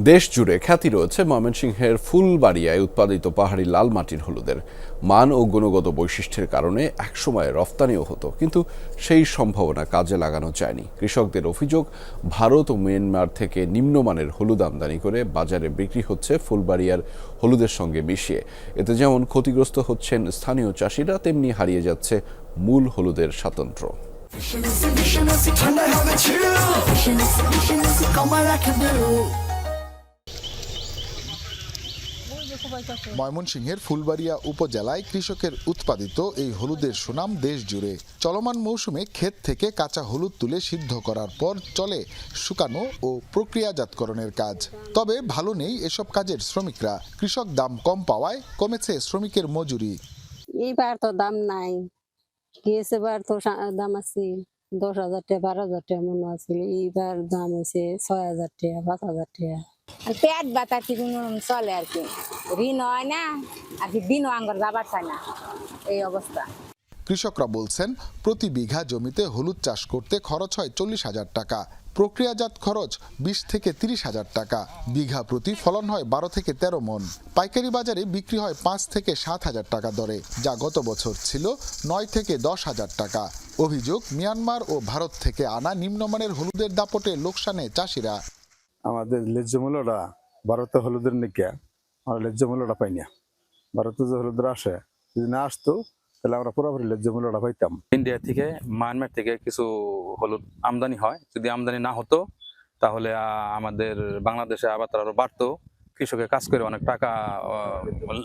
দেশ জুড়ে খ্যাতি রয়েছে ময়মনসিংহের ফুলবাড়িয়ায় উৎপাদিত পাহাড়ি লাল মাটির হলুদের মান ও গুণগত বৈশিষ্ট্যের কারণে একসময় রফতানিও হতো কিন্তু সেই সম্ভাবনা কাজে লাগানো যায়নি কৃষকদের অভিযোগ ভারত ও মিয়ানমার থেকে নিম্নমানের হলুদ আমদানি করে বাজারে বিক্রি হচ্ছে ফুলবাড়িয়ার হলুদের সঙ্গে মিশিয়ে এতে যেমন ক্ষতিগ্রস্ত হচ্ছেন স্থানীয় চাষিরা তেমনি হারিয়ে যাচ্ছে মূল হলুদের স্বাতন্ত্র্য ঠান্ডায় হবে ময়মনসিংহের ফুলবাড়িয়া উপজেলায় কৃষকের উৎপাদিত এই হলুদের সুনাম দেশ জুড়ে চলমান মৌসুমে ক্ষেত থেকে কাঁচা হলুদ তুলে সিদ্ধ করার পর চলে শুকানো ও প্রক্রিয়াজাতকরণের কাজ। তবে ভালো নেই এসব কাজের শ্রমিকরা। কৃষক দাম কম পাওয়ায় কমেছে শ্রমিকের মজুরি। এইবার তো দাম নাই। গিয়েছে বার তো সা- দাম আছে। দশ হাজার টাকা বারো হাজার টাকা মনে আছে এইবার দাম হয়েছে ছয় হাজার টাকা পাঁচ হাজার টাকা। আর পেট ব্যথা কি কোনো চলে আর কি। ঋণ হয় না, আর কি দিনও আঙ্গর যাবার চায় না। এই অবস্থা। কৃষকরা বলছেন, প্রতি বিঘা জমিতে হলুদ চাষ করতে খরচ হয় চল্লিশ হাজার টাকা। প্রক্রিয়াজাত খরচ বিশ থেকে তিরিশ হাজার টাকা। বিঘা প্রতি ফলন হয় বারো থেকে তেরো মন। পাইকারি বাজারে বিক্রি হয় পাঁচ থেকে সাত হাজার টাকা দরে, যা গত বছর ছিল নয় থেকে দশ হাজার টাকা। অভিযোগ, মিয়ানমার ও ভারত থেকে আনা নিম্নমানের হলুদের দাপটে লোকসানে চাষিরা। আমাদের ন্যায্য মূল্যটা ভারতে হলুদের নিকে, আমরা ন্যায্য মূল্যটা পাই না। ভারতে যে হলুদরা আসে, যদি না আসতো, তাহলে আমরা পুরোপুরি ন্যায্য মূল্যটা পাইতাম। ইন্ডিয়া থেকে, মায়ানমার থেকে কিছু হলুদ আমদানি হয়। যদি আমদানি না হতো, তাহলে আমাদের বাংলাদেশে আবার আরও বাড়তো। কৃষকের কাজ করে অনেক টাকা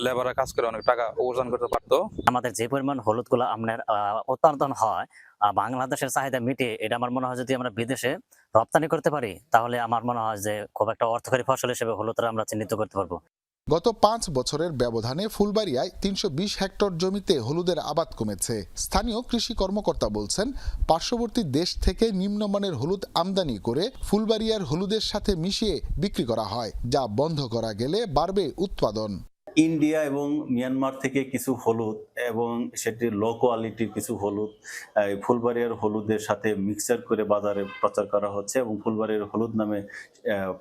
লেবারের কাজ করে অনেক টাকা উপার্জন করতে পারতো। আমাদের যে পরিমাণ হলুদগুলো আপনার আহ, উৎপাদন হয় বাংলাদেশের চাহিদা মিটে এটা আমার মনে হয় যদি আমরা বিদেশে রপ্তানি করতে পারি তাহলে আমার মনে হয় যে খুব একটা অর্থকারী ফসল হিসেবে হলুদটা আমরা চিহ্নিত করতে পারব। গত পাঁচ বছরের ব্যবধানে ফুলবাড়িয়ায় তিনশো বিশ হেক্টর জমিতে হলুদের আবাদ কমেছে। স্থানীয় কৃষি কর্মকর্তা বলছেন, পার্শ্ববর্তী দেশ থেকে নিম্নমানের হলুদ আমদানি করে ফুলবাড়িয়ার হলুদের সাথে মিশিয়ে বিক্রি করা হয়, যা বন্ধ করা গেলে বাড়বে উৎপাদন। ইন্ডিয়া এবং মিয়ানমার থেকে কিছু হলুদ এবং সেটির লো কোয়ালিটির কিছু হলুদ ফুলবাড়িয়ার হলুদের সাথে মিক্সচার করে বাজারে প্রচার করা হচ্ছে এবং ফুলবাড়ির হলুদ নামে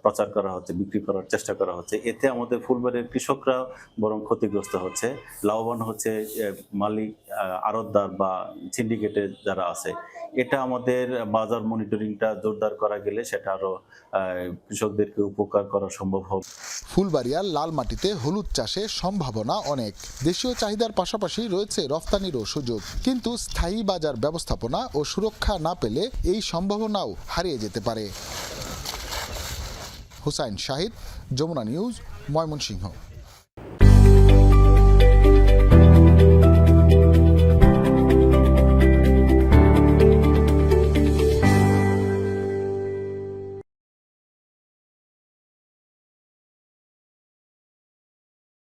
প্রচার করা হচ্ছে, বিক্রি করার চেষ্টা করা হচ্ছে। এতে আমাদের ফুলবাড়ির কৃষকরা বরং ক্ষতিগ্রস্ত হচ্ছে। লাভবান হচ্ছে মালিক আড়তদার বা সিন্ডিকেটের যারা আছে, এটা আমাদের বাজার মনিটরিংটা জোরদার করা গেলে সেটা আরও কৃষকদেরকে উপকার করা সম্ভব হবে। ফুলবাড়িয়ার লাল মাটিতে হলুদ চাষে সম্ভাবনা অনেক। দেশীয় চাহিদার পাশাপাশি রয়েছে রফতানিরও সুযোগ। কিন্তু স্থায়ী বাজার ব্যবস্থাপনা ও সুরক্ষা না পেলে এই সম্ভাবনাও হারিয়ে যেতে পারে। হুসাইন শাহিদ, যমুনা নিউজ, ময়মনসিংহ।